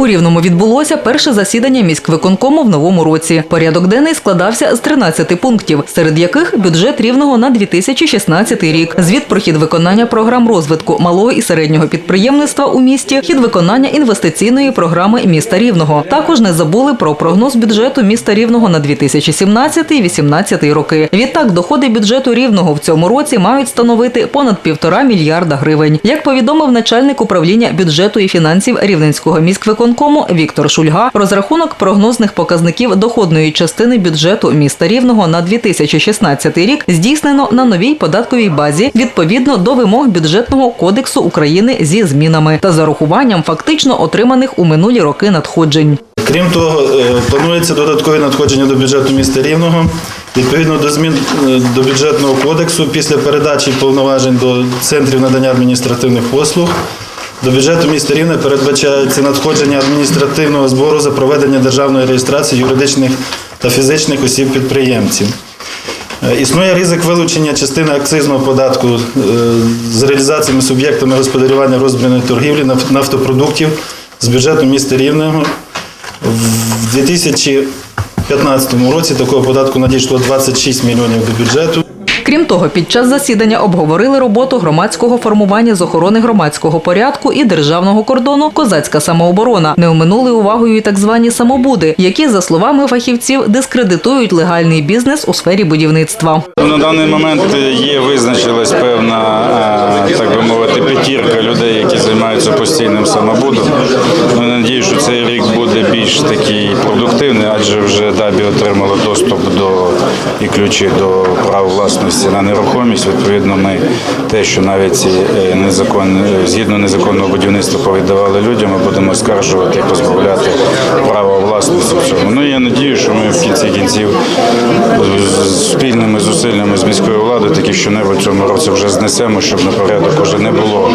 У Рівному відбулося перше засідання міськвиконкому в новому році. Порядок денний складався з 13 пунктів, серед яких бюджет Рівного на 2016 рік, звіт про хід виконання програм розвитку малого і середнього підприємництва у місті, хід виконання інвестиційної програми міста Рівного. Також не забули про прогноз бюджету міста Рівного на 2017-2018 роки. Відтак, доходи бюджету Рівного в цьому році мають становити понад півтора мільярда гривень. Як повідомив начальник управління бюджету і фінансів Рівненського міськвиконкому Віктор Шульга, розрахунок прогнозних показників доходної частини бюджету міста Рівного на 2016 рік здійснено на новій податковій базі відповідно до вимог бюджетного кодексу України зі змінами та зарахуванням фактично отриманих у минулі роки надходжень. Крім того, е, планується додаткові надходження до бюджету міста Рівного. Відповідно до змін е, до бюджетного кодексу, після передачі повноважень до центрів надання адміністративних послуг, до бюджету міста Рівне передбачається надходження адміністративного збору за проведення державної реєстрації юридичних та фізичних осіб-підприємців. Е, Існує ризик вилучення частини акцизного податку е, з реалізаціями суб'єктами господарювання розбірної торгівлі наф- нафтопродуктів з бюджету міста Рівного. В 2015 році такого податку надійшло 26 мільйонів до бюджету. Крім того, під час засідання обговорили роботу громадського формування з охорони громадського порядку і державного кордону Козацька самооборона. Не оминули увагою і так звані самобуди, які, за словами фахівців, дискредитують легальний бізнес у сфері будівництва. На даний момент є визначилась певна, е, так би мовити, п'ятірка людей, які займаються постійним самобудом. Ну, надію, що цей рік буде більш такий продуктивний, адже вже ДАБІ отримало доступ до і ключі до прав власності на нерухомість. Відповідно, ми те, що навіть ці е, незаконні, згідно незаконного будівництва повіддавали людям, ми будемо скаржувати і позбавляти права власності такі владою що-небудь в цьому році вже знесемо, щоб на порядок уже не було.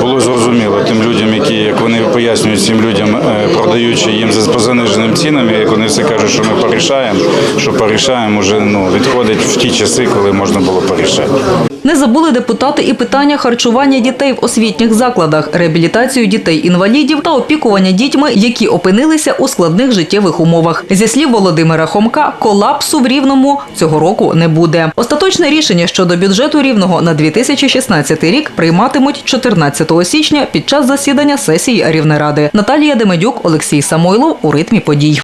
Було зрозуміло тим людям, які, як вони пояснюють цим людям, е, продаючи їм за по заниженим цінами, як вони все кажуть, що ми порішаємо, що порішаємо, вже ну, відходить в ті часи, коли можна було порішати. Не забули депутати і питання харчування дітей в освітніх закладах, реабілітацію дітей-інвалідів та опікування дітьми, які опинилися у складних життєвих умовах. Зі слів Володимира Хомка, колапсу в Рівному цього року не буде. Остаточне рішення щодо бюджету Рівного на 2016 рік прийматимуть 14 січня під час засідання сесії Рівнеради. Наталія Демедюк, Олексій Самойлов у ритмі подій.